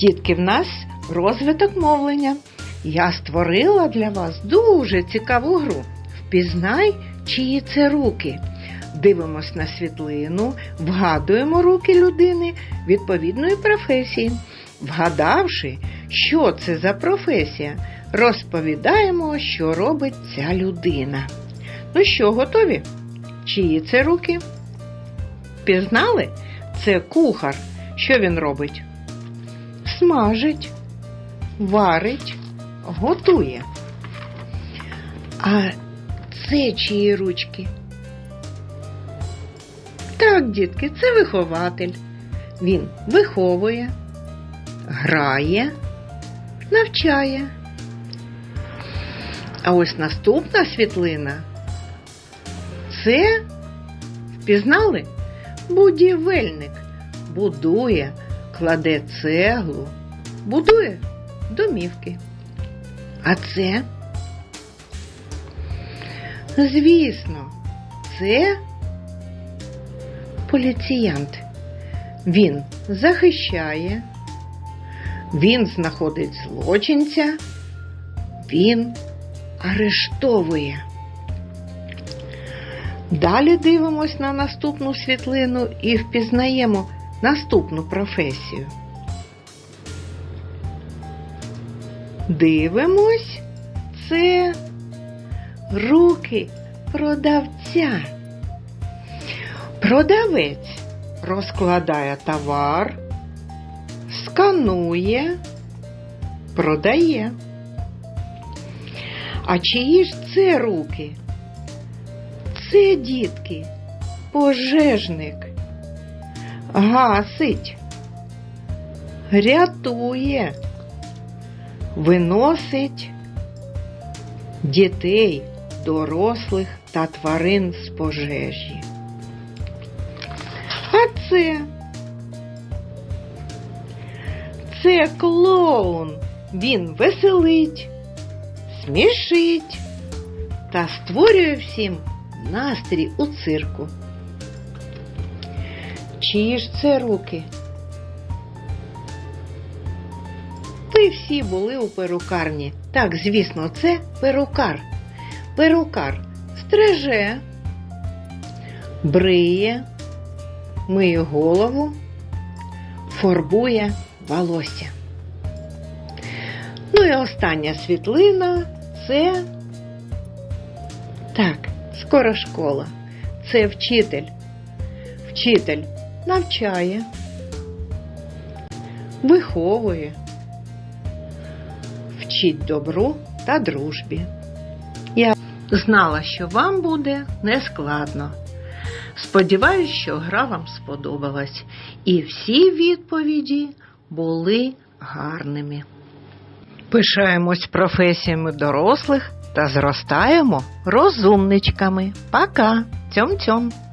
Дітки, в нас розвиток мовлення. Я створила для вас дуже цікаву гру. Впізнай, чиї це руки. Дивимось на світлину, вгадуємо руки людини відповідної професії. Вгадавши, що це за професія, розповідаємо, що робить ця людина. Ну що, готові? Чиї це руки? Пізнали? Це кухар. Що він робить? Смажить, варить, готує. А це чиї ручки? Так, дітки, це вихователь. Він виховує, грає, навчає. А ось наступна світлина. Це впізнали? Будівельник будує, кладе цеглу, будує домівки. А це? Звісно, це поліціянт. Він захищає, він знаходить злочинця, він арештовує. Далі дивимось на наступну світлину і впізнаємо наступну професію. Дивимось, це руки продавця. Продавець розкладає товар, сканує, продає. А чиї ж це руки? Це дітки, пожежник, гасить, рятує, виносить дітей, дорослих та тварин з пожежі. А це? Це клоун. Він веселить, смішить та створює всім настрій у цирку. Чиї ж це руки? Ви всі були у перукарні. Так, звісно, це перукар. Перукар стреже, бриє, миє голову, фарбує волосся. Ну і остання світлина це так, скоро школа. Це вчитель. Вчитель навчає, виховує, вчить добру та дружбі. Я знала, що вам буде нескладно. Сподіваюсь, що гра вам сподобалась, і всі відповіді були гарними. Пишаємось професіями дорослих та зростаємо розумничками. Пока! Цьом-цьом!